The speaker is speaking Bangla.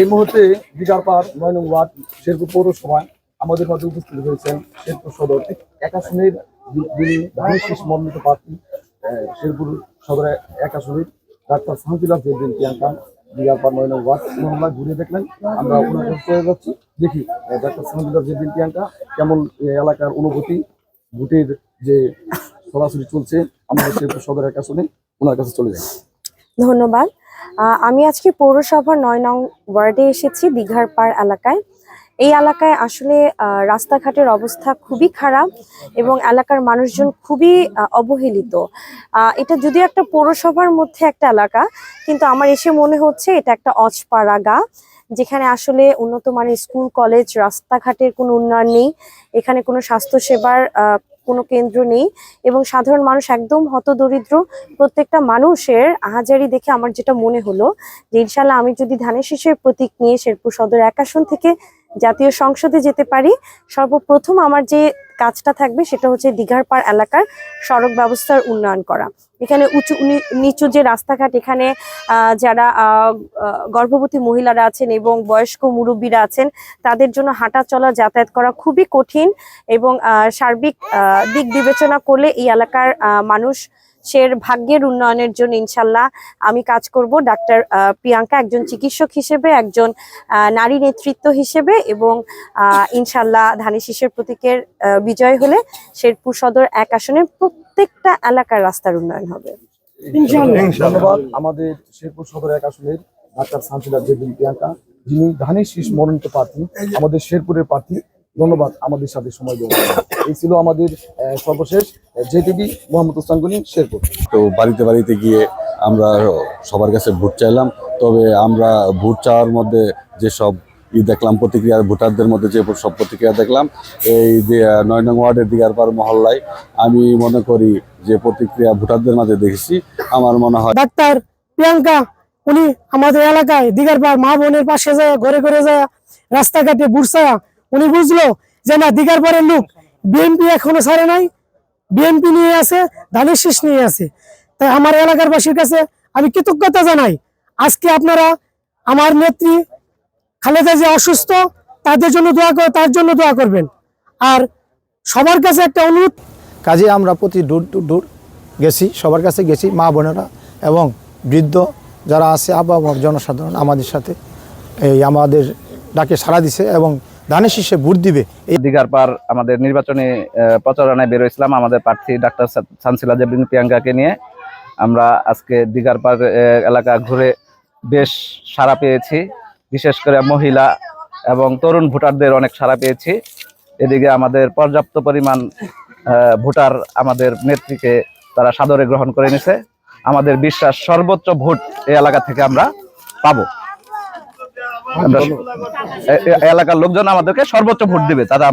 এই মুহূর্তে দিগারপাড় নয় ওয়ার্ড শেরপুর পৌরসভায় আমাদের মাঝে উপস্থিত হয়েছেন শেরপুর সদর এক আসনের যিনি ধানের মনোনীত প্রার্থী শেরপুর সদর এক আসনের ডাক্তার শাহজুল্লাহ জেদিন প্রিয়াঙ্কা দিগারপাড় নয় ওয়ার্ড মহল্লা ঘুরে দেখলেন। আমরা ওনার চলে যাচ্ছি। দেখি ডাক্তার শাহজুল্লাহ জেদিন প্রিয়াঙ্কা কেমন এলাকার অনুভূতি, ভোটের যে সরাসরি চলছে আমাদের শেরপুর সদর এক আসনে ওনার কাছে চলে যাই। ধন্যবাদ। আমি আজকে পৌরসভার নয় নং ওয়ার্ডে এসেছি, দীঘার পাড় এলাকায়। এই এলাকায় আসলে রাস্তাঘাটের অবস্থা খুবই খারাপ এবং এলাকার মানুষজন খুবই অবহেলিত। এটা যদিও একটা পৌরসভার মধ্যে একটা এলাকা, কিন্তু আমার এসে মনে হচ্ছে এটা একটা অজপাড়া গা, যেখানে আসলে উন্নত মানের স্কুল, কলেজ, রাস্তাঘাটের কোনো উন্নয়ন নেই। এখানে কোনো স্বাস্থ্যসেবার কোনো কেন্দ্র নেই এবং সাধারণ মানুষ একদম হতদরিদ্র। প্রত্যেকটা মানুষের আহাজারি দেখে আমার যেটা মনে হলো যে ইনশাল্লাহ আমি যদি ধানের শীষের প্রতীক নিয়ে শেরপুর সদর এক আসন থেকে জাতীয় সংসদে যেতে পারি, সর্বপ্রথম আমার যে কাজটা থাকবে সেটা হচ্ছে দিঘারপাড় এলাকার সড়ক ব্যবস্থার উন্নয়ন করা। এখানে উঁচু নিচু যে রাস্তাঘাট, এখানে যারা গর্ভবতী মহিলারা আছেন এবং বয়স্ক মুরব্বীরা আছেন, তাদের জন্য হাঁটা চলা যাতায়াত করা খুবই কঠিন এবং সার্বিক দিক বিবেচনা করলে এই এলাকার মানুষ সের ভাগ্যের উন্নয়নের জন্য ইনশাল্লাহ আমি কাজ করব। ডাক্তার আহ, প্রিয়াঙ্কা একজন চিকিৎসক হিসেবে একজন আহ, নারী নেতৃত্ব হিসেবে এবং আহ, ইনশাল্লাহ ধানের শীষের প্রতীকের আহ, বিজয় হলে শেরপুর সদর এক আসনের প্রত্যেকটা এলাকার রাস্তার উন্নয়ন হবে। ধন্যবাদ। আমাদের শেরপুর সদর এক আসনের ডাক্তার জেবিন প্রিয়াঙ্কা যিনি ধানের শীষ মনোনীত প্রার্থী আমাদের শেরপুরের প্রার্থী ধন্যবাদ আমাদের সাথে সময় দেওয়ার জন্য। এই ছিল আমাদের সর্বশেষ জেটিভি মোহাম্মদ হোসেন গনি শেরপুর তো বাড়িতে বাড়িতে গিয়ে আমরা সবার কাছে ভোট চাইলাম তবে আমরা ভোট চাওয়ার মধ্যে যেসব ই দেখলাম প্রতিক্রিয়া ভোটারদের মধ্যে যে সব প্রতিক্রিয়া দেখলাম এই যে নয় নং ওয়ার্ডের দিগারপাড় মহল্লায় আমি মনে করি যে প্রতিক্রিয়া ভোটারদের মাঝে দেখেছি আমার মনে হয় ডাক্তার প্রিয়াঙ্কা উনি আমাদের এলাকায় দিঘার পাড় মা বোনের পাশে যায় ঘরে ঘরে যায় রাস্তাঘাটে বুড়ছায়া উনি বুঝলো যে না, দিঘার পাড়ের লোক বিএনপি এখনও ছাড়ে নাই, বিএনপি নিয়ে আছে, ধানের শীষ নিয়ে আছে। তাই আমার এলাকার বাসীর কাছে আমি কৃতজ্ঞতা জানাই। আজকে আপনারা আমার নেত্রী খালেদা যে অসুস্থ, তাদের জন্য দোয়া করে তার জন্য দোয়া করবেন। আর সবার কাছে একটা অনুরোধ, কাজে আমরা প্রতি দূর দূর দূর গেছি, সবার কাছে গেছি, মা বোনেরা এবং বৃদ্ধ যারা আছে আবহাওয়ার জনসাধারণ আমাদের সাথে এই আমাদের ডাকে সাড়া দিছে এবং ধানের শীষে ভোট দিবে। এই দিঘার পার আমাদের নির্বাচনী প্রচারণায় বেরোইছিলাম আমাদের প্রার্থী ডাক্তার সানসিলা জেবিন প্রিয়াঙ্কাকে নিয়ে। আমরা আজকে দিঘার পার এলাকা ঘুরে বেশ সাড়া পেয়েছি। বিশেষ করে মহিলা এবং তরুণ ভোটারদের অনেক সাড়া পেয়েছি। এদিকে আমাদের পর্যাপ্ত পরিমাণ ভোটার আমাদের নেত্রীকে তারা সাদরে গ্রহণ করে নিছে। আমাদের বিশ্বাস সর্বোচ্চ ভোট এই এলাকা থেকে আমরা পাবো। এলাকার লোকজন আমাদেরকে সর্বোচ্চ ভোট দিবে তারা